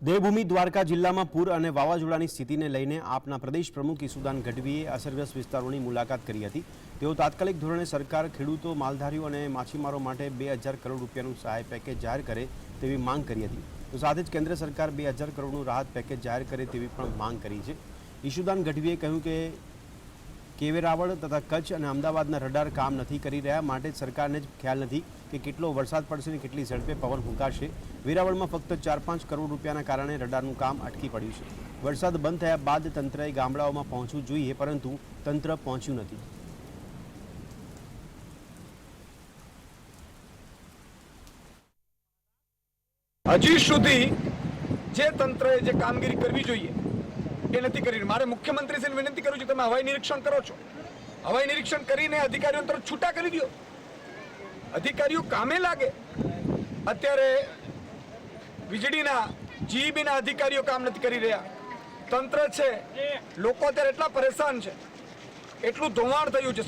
દેવભૂમિ દ્વારકા જિલ્લામાં પૂર અને વાવાઝોડાની સ્થિતિને લઈને આપના પ્રદેશ પ્રમુખ ઈસુદાન ગઢવીએ અસરગ્રસ્ત વિસ્તારોની મુલાકાત કરી હતી. તેઓ તાત્કાલિક ધોરણે સરકાર, ખેડૂતો, માલધારીઓ અને માછીમારો માટે બે હજાર કરોડ રૂપિયાનું સહાય પેકેજ જાહેર કરે તેવી માંગ કરી હતી. તો સાથે જ કેન્દ્ર સરકાર બે હજાર કરોડનું રાહત પેકેજ જાહેર કરે તેવી પણ માંગ કરી છે. ઈશુદાન ગઢવીએ કહ્યું કે કેવેરાવળ તથા કચ્છ અને અમદાવાદના રડાર કામ નથી કરી રહ્યા. માટે સરકારને જ ખ્યાલ નથી કે કેટલો વરસાદ પડશે અને કેટલી ઝડપે પવન ફૂંકાશે. વેરાવળમાં ફક્ત ચાર પાંચ કરોડ રૂપિયાના કારણે રડારનું કામ અટકી પડ્યું છે. વરસાદ બંધ થયા બાદ તંત્રએ ગામડાઓમાં પહોંચવું જોઈએ, પરંતુ તંત્ર પહોંચ્યું નથી. હજી સુધી જે તંત્રએ જે કામગીરી કરવી જોઈએ એ નથી કરી મારે મુખ્યમંત્રીશ્રીને વિનંતી કરું છું, તમે હવાઈ નિરીક્ષણ કરો છો. હવાઈ નિરીક્ષણ કરીને અધિકારીઓ તરફ છૂટા કરી દો. અધિકારીઓ કામે લાગે. અત્યારે વીજળીના જીબીના અધિકારીઓ કામ નથી કરી રહ્યા. તંત્ર છે. લોકો અત્યારે એટલા પરેશાન છે. એટલું ધોવાણ થયું છે.